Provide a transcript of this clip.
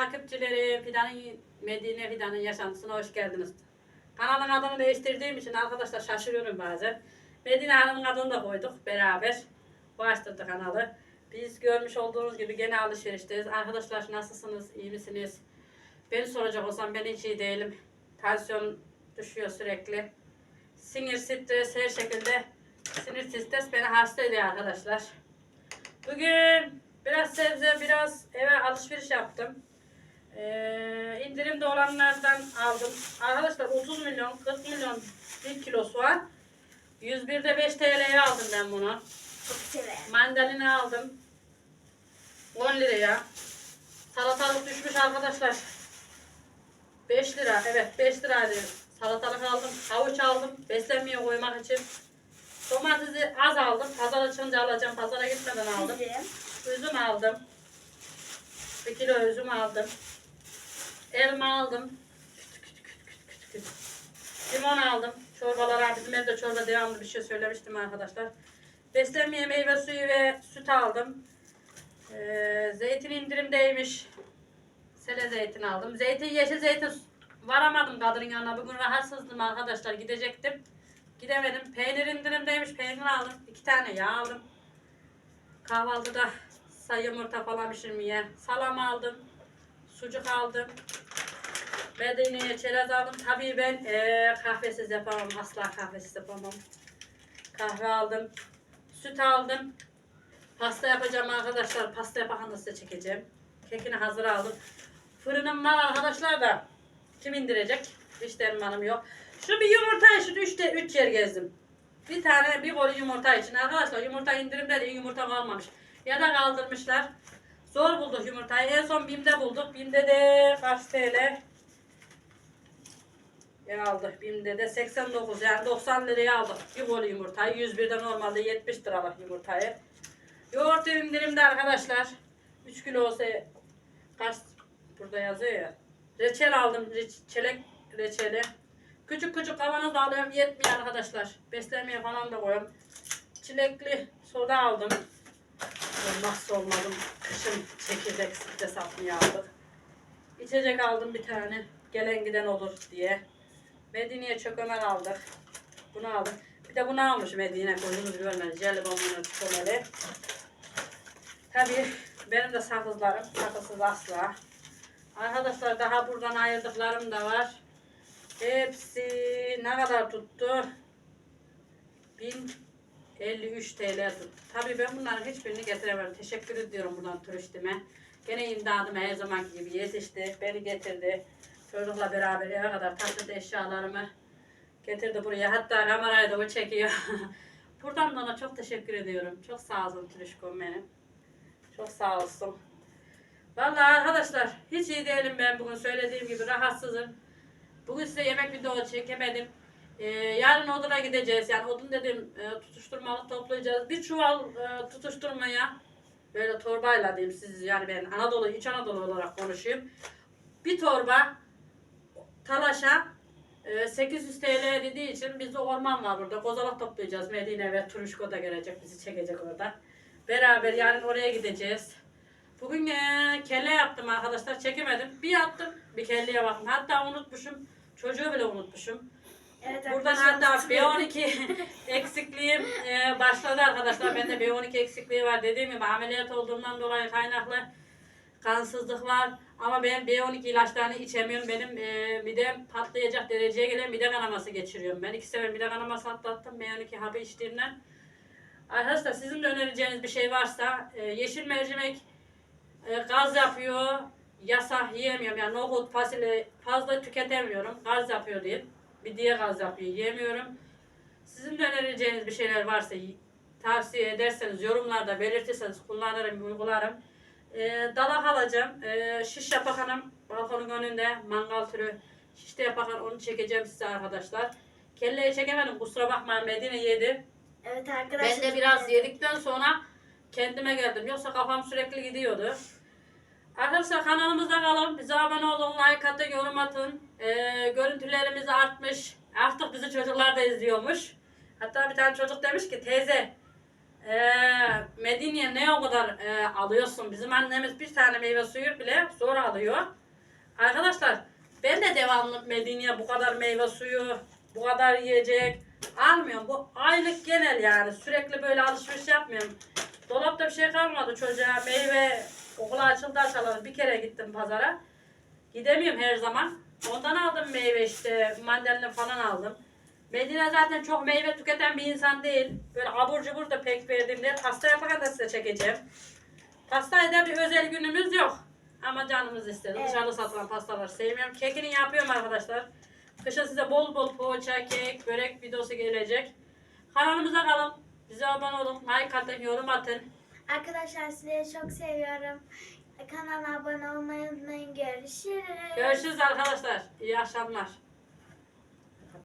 takipçileri Fidan'ın Medine Fidan'ın yaşantısına hoş geldiniz. Kanalın adını değiştirdiğim için arkadaşlar şaşırıyorum bazen. Medine Hanım'ın adını da koyduk beraber. Başladık kanalı. Biz görmüş olduğunuz gibi gene alışverişteyiz. Arkadaşlar nasılsınız? iyi misiniz? Beni soracak olsam ben hiç iyi değilim. Tansiyon düşüyor sürekli. Sinir, stres her şekilde sinir stres beni hasta ediyor arkadaşlar. Bugün biraz sebze, biraz eve alışveriş yaptım. Ee, indirimde olanlardan aldım. Arkadaşlar 30 milyon, 40 milyon 1 kilo soğan. 101'de 5 TL'ye aldım ben bunu. Çok severim. Mandalina aldım. 10 liraya. Salatalık düşmüş arkadaşlar. 5 lira. Evet 5 liraydı. Salatalık aldım. Havuç aldım. Beslenmeye koymak için. Domatesi az aldım. Pazar açınca alacağım. Pazara gitmeden aldım. Üzüm aldım. 1 kilo üzüm aldım. Elma aldım. Limon aldım. Çorbalara bizim evde çorba devamlı bir şey söylemiştim arkadaşlar. Beslenmeye meyve suyu ve süt aldım. Ee, zeytin indirimdeymiş. Sele zeytin aldım. Zeytin, yeşil zeytin varamadım kadının yanına. Bugün rahatsızdım arkadaşlar. Gidecektim. Gidemedim. Peynir indirimdeymiş. Peynir aldım. İki tane yağ aldım. Kahvaltıda yumurta falan pişirmeye. Salam aldım. Sucuk aldım. Medine'ye çerez aldım. Tabii ben eee, kahvesiz yapamam. Asla kahvesiz yapamam. Kahve aldım. Süt aldım. Pasta yapacağım arkadaşlar. Pasta yaparken da size çekeceğim. Kekini hazır aldım. Fırınım var arkadaşlar da. Kim indirecek? Hiç dermanım yok. Şu bir yumurta için 3 üç yer gezdim. Bir tane bir koli yumurta için. Arkadaşlar yumurta indirimde de yumurta kalmamış. Ya da kaldırmışlar. Zor bulduk yumurtayı. En son BİM'de bulduk. BİM'de de kaç TL? Ya aldık BİM'de de 89 yani 90 liraya aldık. Bir koli yumurtayı. 101'de normalde 70 liralık yumurtayı. Yoğurt indirimde arkadaşlar. 3 kilo olsa kaç burada yazıyor ya. Reçel aldım. Çelek reçeli. Küçük küçük kavanoz alıyorum. Yetmiyor arkadaşlar. Beslenmeye falan da koyuyorum. Çilekli soda aldım. Olmazsa olmadım. Kışın çekirdek sütle satmaya aldık. İçecek aldım bir tane. Gelen giden olur diye. Medine'ye çökemer aldık. Bunu aldım. Bir de bunu almış Medine. Gözümüz görmez. Jelibonunu çömeli. Tabii benim de sakızlarım. Sakızsız asla. Arkadaşlar daha buradan ayırdıklarım da var. Hepsi ne kadar tuttu? 1053 TL tuttu. Tabii ben bunların hiçbirini getiremem. Teşekkür ediyorum buradan turistime. Gene imdadım her zamanki gibi yetişti. Beni getirdi. Çocukla beraber eve kadar tatlı eşyalarımı getirdi buraya. Hatta kamerayı da o çekiyor. buradan da ona çok teşekkür ediyorum. Çok sağ olsun Turişkom benim. Çok sağ olsun. Vallahi arkadaşlar hiç iyi değilim ben bugün söylediğim gibi rahatsızım. Bugün size yemek videosu çekemedim. Ee, yarın oduna gideceğiz. Yani odun dedim e, tutuşturmalık toplayacağız. Bir çuval e, tutuşturmaya böyle torbayla diyeyim siz yani ben Anadolu, İç Anadolu olarak konuşayım. Bir torba talaşa e, 800 TL dediği için biz de orman var burada. Kozalak toplayacağız. Medine ve Turuşko da gelecek bizi çekecek orada. Beraber yarın oraya gideceğiz. Bugün eee, kelle yaptım arkadaşlar. Çekemedim. Bir yaptım. Bir kelleye baktım. Hatta unutmuşum. Çocuğu bile unutmuşum. Evet, Buradan hatta B12 eksikliğim eee, başladı arkadaşlar. Bende B12 eksikliği var. Dediğim gibi ameliyat olduğumdan dolayı kaynaklı kansızlık var. Ama ben B12 ilaçlarını içemiyorum. Benim eee midem patlayacak dereceye gelen mide kanaması geçiriyorum. Ben iki sefer mide kanaması atlattım B12 hapı içtiğimden. Arkadaşlar sizin de önereceğiniz bir şey varsa eee, yeşil mercimek e, gaz yapıyor. Yasak yiyemiyorum. Yani nohut, fasulye fazla tüketemiyorum. Gaz yapıyor diye. Bir diye gaz yapıyor. Yiyemiyorum. Sizin de önereceğiniz bir şeyler varsa tavsiye ederseniz yorumlarda belirtirseniz kullanırım, uygularım. E, dalak alacağım. E, şiş yapakanım balkonun önünde mangal türü şişte yapakan onu çekeceğim size arkadaşlar. Kelleyi çekemedim kusura bakmayın Medine yedi. Evet arkadaşlar. Ben de biraz yedikten sonra kendime geldim. Yoksa kafam sürekli gidiyordu. Arkadaşlar kanalımızda kalın. Bize abone olun, like atın, yorum atın. Ee, görüntülerimiz artmış. Artık bizi çocuklar da izliyormuş. Hatta bir tane çocuk demiş ki teyze Ee, Medine'ye ne o kadar e, alıyorsun? Bizim annemiz bir tane meyve suyu bile zor alıyor. Arkadaşlar ben de devamlı Medine'ye bu kadar meyve suyu, bu kadar yiyecek almıyorum. Bu aylık genel yani. Sürekli böyle alışveriş yapmıyorum. Dolapta bir şey kalmadı çocuğa. Meyve okula açıldı açalı. Bir kere gittim pazara. Gidemiyorum her zaman. Ondan aldım meyve işte. Mandalina falan aldım. Medine zaten çok meyve tüketen bir insan değil. Böyle abur cubur da pek verdiğim değil. Pasta yaparken de size çekeceğim. Pastaya da bir özel günümüz yok. Ama canımız istedi. Evet. Dışarıda satılan pastaları sevmiyorum. Kekini yapıyorum arkadaşlar. Kışın size bol bol poğaça, kek, börek videosu gelecek. Kanalımıza kalın. Bize abone olun. Like atın, yorum atın. Arkadaşlar sizleri çok seviyorum. Kanala abone olmayı unutmayın. Görüşürüz. Görüşürüz arkadaşlar. İyi akşamlar.